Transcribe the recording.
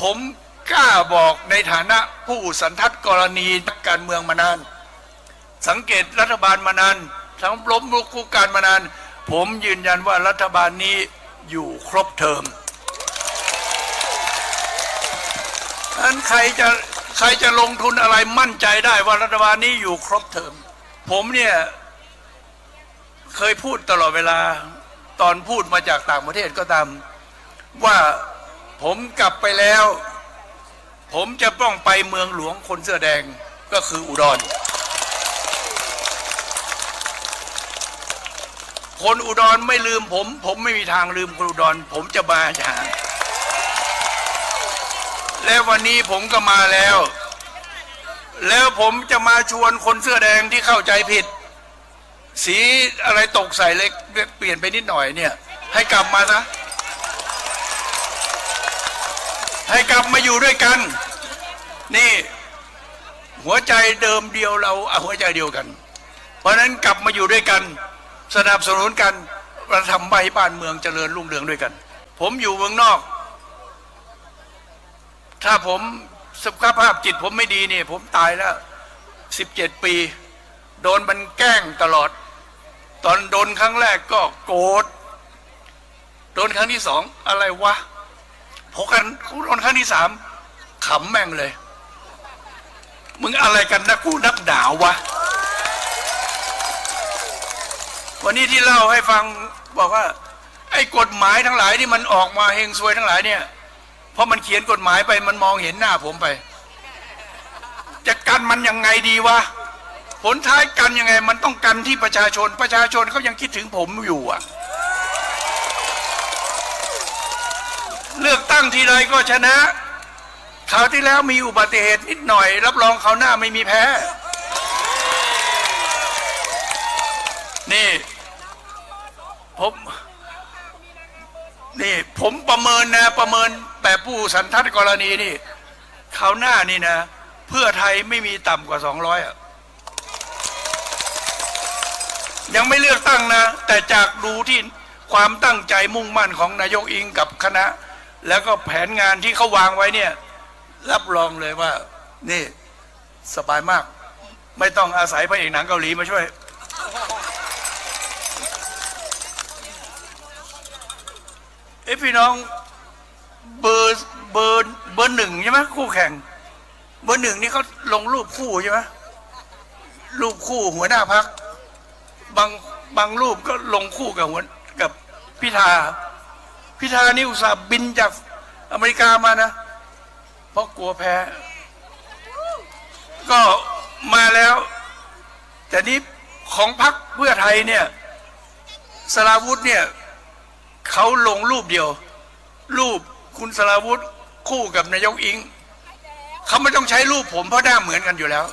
ผมกล้าบอกในฐานะผู้สันทัดกรณีนักการเมืองมานาน สังเกตรัฐบาลมานานทั้งล้มลุกคุกการมานาน ผมยืนยันว่ารัฐบาลนี้อยู่ครบเทอมอันใครจะใครจะลงทุนอะไรมั่นใจได้ว่ารัฐบาลนี้อยู่ครบเทอม ผมเนี่ยเคยพูดตลอดเวลาตอนพูดมาจากต่างประเทศก็ตามว่า ผมกลับไปแล้ว ผมจะต้องไปเมืองหลวงคนเสื้อแดงก็คืออุดร คนอุดรไม่ลืมผม ผมไม่มีทางลืมคนอุดร ผมจะมาหาแล้ววันนี้ผมก็มาแล้ว แล้วผมจะมาชวนคนเสื้อแดงที่เข้าใจผิด สีอะไรตกใส่เล็กเปลี่ยนไปนิดหน่อยเนี่ย ให้กลับมาซะ ให้กลับมาอยู่ด้วยกัน นี่ หัวใจเดิมเดียวเราเอาหัวใจเดียวกัน เพราะฉะนั้นกลับมาอยู่ด้วยกัน สนับสนุนกันเราทำใบบ้านเมืองเจริญรุ่งเรืองด้วยกัน ผมอยู่เมืองนอก ถ้าผมสุขภาพจิตผมไม่ดีเนี่ยผมตายแล้วสิบเจ็ดปี โดนมันแกล้งตลอด ตอนโดนครั้งแรกก็โกรธโดนครั้งที่สองอะไรวะ พอกันโดนครั้งที่สามขำแม่งเลย มึงอะไรกันนะกูนักด่าวะ วันนี้ที่เล่าให้ฟังบอกว่า ไอ้กฎหมายทั้งหลายที่มันออกมาเฮงซวยทั้งหลายเนี่ยเพราะมันเขียนกฎหมายไปมันมองเห็นหน้าผมไป จะกันมันยังไงดีวะผลท้ายกันยังไง มันต้องกันที่ประชาชนประชาชนเขายังคิดถึงผมอยู่อะ เลือกตั้งทีไรก็ชนะคราวที่แล้วมีอุบัติเหตุนิดหน่อย รับรองเขาวหน้าไม่มีแพ้ นี่ผมนี่ผมประเมินนะประเมินแบบผู้สันทัดกรณีนี่คราวหน้านี่นะ เพื่อไทยไม่มีต่ำกว่าสองร้อยอะยังไม่เลือกตั้งนะ แต่จากดูที่ความตั้งใจมุ่งมั่นของนายกอิงกับคณะ แล้วก็แผนงานที่เขาวางไว้เนี่ย รับรองเลยว่า นี่สบายมาก ไม่ต้องอาศัยพระเอกหนังเกาหลีมาช่วย เอ้พี่น้องเบอร์เบอร์เบอร์หนึ่งใช่ไหมคู่แข่ง เบอร์หนึ่งนี่เขาลงรูปคู่ใช่ไหมรูปคู่หัวหน้าพักบางบางรูปก็ลงคู่กับหัวกับพิธา พิธานี่อุตส่าห์บินจากอเมริกามานะ เพราะกลัวแพ้ ก็มาแล้ว แต่นี้ของพรรคเพื่อไทยเนี่ยสราวุธเนี่ยเขาลงรูปเดียว รูปคุณสราวุธคู่กับนายกอิงเขาไม่ต้องใช้รูปผมเพราะหน้าเหมือนกันอยู่แล้ว